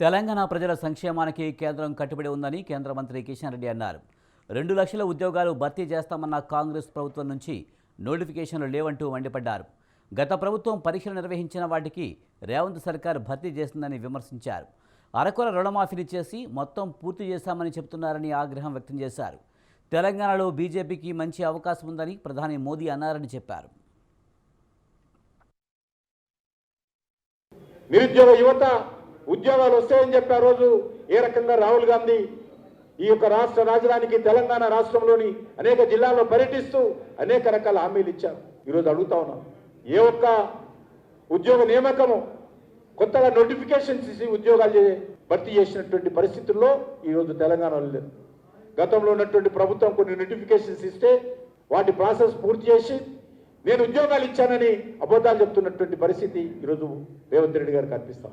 తెలంగాణ ప్రజల సంక్షేమానికి కేంద్రం కట్టుబడి ఉందని కేంద్ర మంత్రి కిషన్ రెడ్డి అన్నారు. రెండు లక్షల ఉద్యోగాలు భర్తీ చేస్తామన్న కాంగ్రెస్ ప్రభుత్వం నుంచి నోటిఫికేషన్లు లేవంటూ మండిపడ్డారు. గత ప్రభుత్వం పరీక్షలు నిర్వహించిన వాటికి రేవంత్ సర్కార్ భర్తీ చేస్తుందని విమర్శించారు. అరకొర రుణమాఫీని చేసి మొత్తం పూర్తి చేశామని చెబుతున్నారని ఆగ్రహం వ్యక్తం చేశారు. తెలంగాణలో బీజేపీకి మంచి అవకాశం ఉందని ప్రధాని మోదీ అన్నారని చెప్పారు. నిరుద్యోగ యువత ఉద్యోగాలు వస్తాయని చెప్పి ఆ రోజు ఏ రకంగా రాహుల్ గాంధీ ఈ యొక్క రాష్ట్ర రాజధానికి తెలంగాణ రాష్ట్రంలోని అనేక జిల్లాల్లో పర్యటిస్తూ అనేక రకాల హామీలు ఇచ్చారు. ఈరోజు అడుగుతా ఉన్నాం. ఏ ఒక్క ఉద్యోగ నియామకము కొత్తగా నోటిఫికేషన్స్ ఇచ్చి ఉద్యోగాలు భర్తీ చేసినటువంటి పరిస్థితుల్లో ఈరోజు తెలంగాణలో లేదు. గతంలో ఉన్నటువంటి ప్రభుత్వం కొన్ని నోటిఫికేషన్స్ ఇస్తే వాటి ప్రాసెస్ పూర్తి చేసి నేను ఉద్యోగాలు ఇచ్చానని అబద్ధాలు చెప్తున్నటువంటి పరిస్థితి ఈరోజు రేవంత్ రెడ్డి గారు కనిపిస్తాం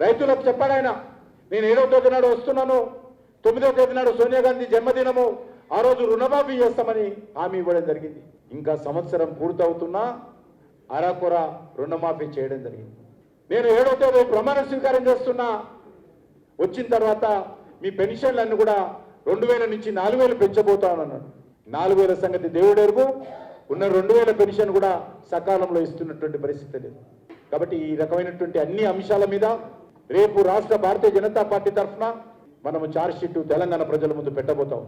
రైతులకు చెప్పాడు ఆయన నేను ఏడవ తేదీ నాడు వస్తున్నాను. తొమ్మిదవ తేదీ నాడు సోనియా గాంధీ జన్మదినము. ఆ రోజు రుణమాఫీ చేస్తామని హామీ ఇవ్వడం జరిగింది. ఇంకా సంవత్సరం పూర్తవుతున్నా అరాకొర రుణమాఫీ చేయడం జరిగింది. నేను ఏడవ తేదీ ప్రమాణ స్వీకారం చేస్తున్నా. వచ్చిన తర్వాత మీ పెన్షన్లన్నీ కూడా రెండు వేల నుంచి నాలుగు వేలు పెంచబోతానన్నాడు నాలుగు వేల సంగతి దేవుడెరుగు ఉన్న రెండు వేల పెన్షన్ కూడా సకాలంలో ఇస్తున్నటువంటి పరిస్థితి లేదు. కాబట్టి ఈ రకమైనటువంటి అన్ని అంశాల మీద రేపు రాష్ట్ర భారతీయ జనతా పార్టీ తరఫున మనము చార్జ్షీటు తెలంగాణ ప్రజల ముందు పెట్టబోతాం.